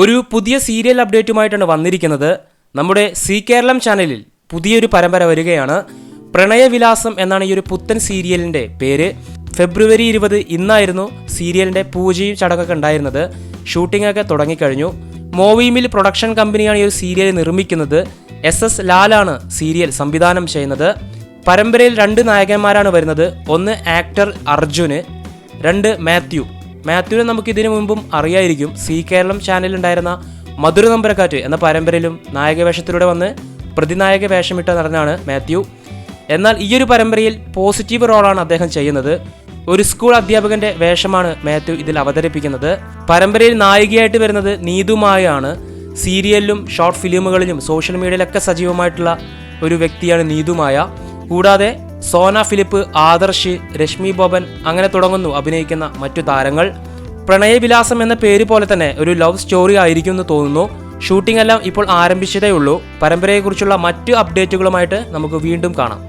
ഒരു പുതിയ സീരിയൽ അപ്ഡേറ്റുമായിട്ടാണ് വന്നിരിക്കുന്നത്. നമ്മുടെ സി കേരളം ചാനലിൽ പുതിയൊരു പരമ്പര വരികയാണ്. പ്രണയവിലാസം എന്നാണ് ഈ ഒരു പുത്തൻ സീരിയലിന്റെ പേര്. ഫെബ്രുവരി ഇരുപത് ഇന്നായിരുന്നു സീരിയലിന്റെ പൂജയും ചടങ്ങൊക്കെ ഉണ്ടായിരുന്നത്. ഷൂട്ടിങ്ങൊക്കെ തുടങ്ങിക്കഴിഞ്ഞു. മോവിമിൽ പ്രൊഡക്ഷൻ കമ്പനിയാണ് ഈ ഒരു സീരിയൽ നിർമ്മിക്കുന്നത്. എസ് എസ് ലാലാണ് സീരിയൽ സംവിധാനം ചെയ്യുന്നത്. പരമ്പരയിൽ രണ്ട് നായകന്മാരാണ് വരുന്നത്. ഒന്ന് ആക്ടർ അർജുന് രണ്ട് മാത്യു. മാത്യുവിനെ നമുക്ക് ഇതിനു മുമ്പും അറിയായിരിക്കും സി കേരളം ചാനലിലുണ്ടായിരുന്ന മധുര നമ്പരക്കാറ്റ് എന്ന പരമ്പരയിലും നായക വേഷത്തിലൂടെ വന്ന് പ്രതിനായക വേഷമിട്ട നടനാണ് മാത്യു. എന്നാൽ ഈ ഒരു പരമ്പരയിൽ പോസിറ്റീവ് റോളാണ് അദ്ദേഹം ചെയ്യുന്നത്. ഒരു സ്കൂൾ അധ്യാപകന്റെ വേഷമാണ് മാത്യു ഇതിൽ അവതരിപ്പിക്കുന്നത്. പരമ്പരയിൽ നായികയായിട്ട് വരുന്നത് നീതുമായാണ് സീരിയലിലും ഷോർട്ട് ഫിലിമുകളിലും സോഷ്യൽ മീഡിയയിലൊക്കെ സജീവമായിട്ടുള്ള ഒരു വ്യക്തിയാണ് നീതുമായ കൂടാതെ സോന ഫിലിപ്പ് ആദർശ് രശ്മി ബോബൻ അങ്ങനെ തുടങ്ങുന്നു അഭിനയിക്കുന്ന മറ്റു താരങ്ങൾ. പ്രണയവിലാസം എന്ന പേര് പോലെ തന്നെ ഒരു ലവ് സ്റ്റോറി ആയിരിക്കും എന്ന് തോന്നുന്നു. ഷൂട്ടിംഗ് എല്ലാം ഇപ്പോൾ ആരംഭിച്ചതേ ഉള്ളൂ പരമ്പരയെക്കുറിച്ചുള്ള മറ്റ് അപ്ഡേറ്റുകളുമായിട്ട് നമുക്ക് വീണ്ടും കാണാം.